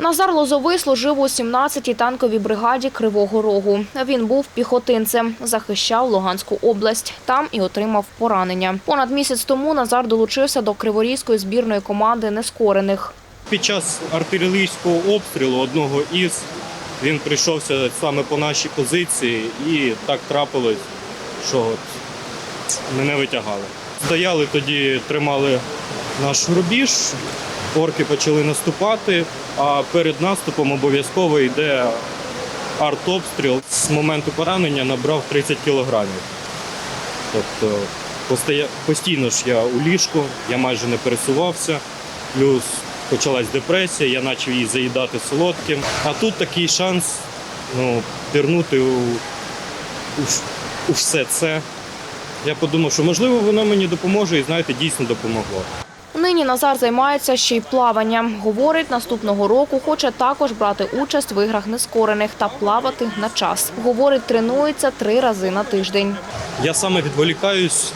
Назар Лозовий служив у 17-й танковій бригаді Кривого Рогу. Він був піхотинцем, захищав Луганську область. Там і отримав поранення. Понад місяць тому Назар долучився до Криворізької збірної команди нескорених. Під час артилерійського обстрілу одного із він прийшовся саме по нашій позиції, і так трапилось, що от мене витягали. Стояли тоді, тримали наш рубіж, орки почали наступати, а перед наступом обов'язково йде артобстріл. З моменту поранення набрав 30 кілограмів. Тобто постійно ж я у ліжку, я майже не пересувався, плюс почалась депресія, я почав її заїдати солодким. А тут такий шанс ну, пірнути у, у, у все це. Я подумав, що можливо воно мені допоможе, і знаєте, дійсно допомогло. Нині Назар займається ще й плаванням. Говорить, наступного року хоче також брати участь в іграх нескорених та плавати на час. Говорить, тренується три рази на тиждень. Я саме відволікаюсь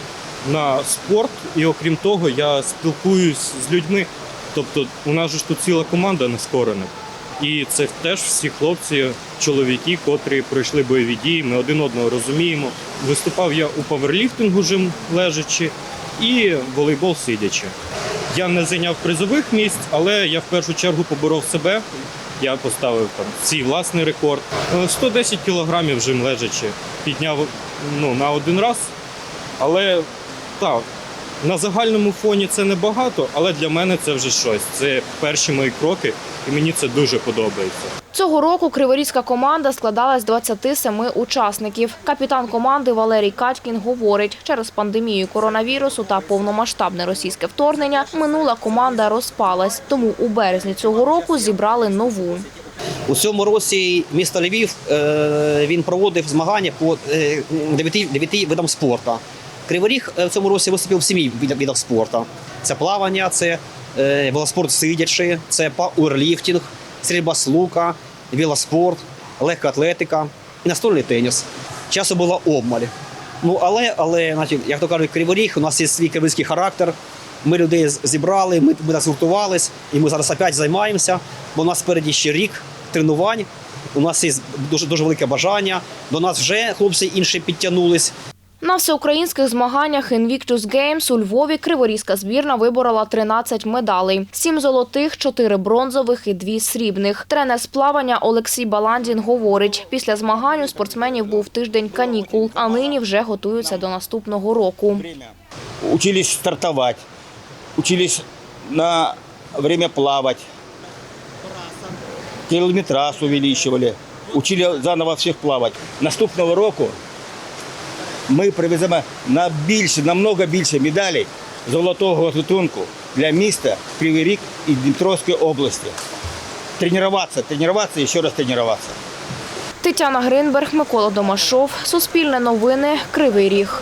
на спорт, і окрім того, я спілкуюсь з людьми. Тобто, у нас ж тут ціла команда нескорених. І це теж всі хлопці, чоловіки, котрі пройшли бойові дії. Ми один одного розуміємо. Виступав я у паверліфтингу жим лежачи і волейбол сидячи. Я не зайняв призових місць, але я в першу чергу поборов себе. Я поставив там свій власний рекорд. Е, 110 кілограмів жим лежачи. Підняв ну, на один раз. Але так, на загальному фоні це небагато, але для мене це вже щось. Це перші мої кроки, і мені це дуже подобається. Цього року криворізька команда складалась з 27 учасників. Капітан команди Валерій Катькін говорить, через пандемію коронавірусу та повномасштабне російське вторгнення минула команда розпалась. Тому у березні цього року зібрали нову. У цьому році місто Львів е, він проводив змагання по е, дев'яти дев'яти видам спорту. Кривий Ріг е, в цьому році виступив в сім'ї видах, спорту. Це плавання, це е, велоспорт сидячи, це пауерліфтинг, стрільба з лука, велоспорт, легка атлетика і настольний теніс. Часу було обмаль. Ну але, але значить, як то кажуть, Кривий Ріг, у нас є свій кривицький характер. Ми людей зібрали, ми, ми так згуртувались, і ми зараз опять займаємося, бо у нас спереді ще рік тренувань. У нас є дуже дуже велике бажання. До нас вже хлопці інші підтягнулись. На всеукраїнських змаганнях Invictus Games у Львові криворізька збірна виборола 13 медалей: 7 золотих, 4 бронзових і 2 срібних. Тренер з плавання Олексій Баландін говорить, після змагань у спортсменів був тиждень канікул, а нині вже готуються до наступного року. учились стартовать, учились на время плавать, километраж увеличивали, учили заново всіх плавать. Наступного року ми привеземо на більше, намного більше медалей золотого гатунку для міста Кривий Рік і Дніпровської області. Тренуватися, тренуватися і ще раз тренуватися. Тетяна Гринберг, Микола Домашов, Суспільне новини, Кривий Ріг.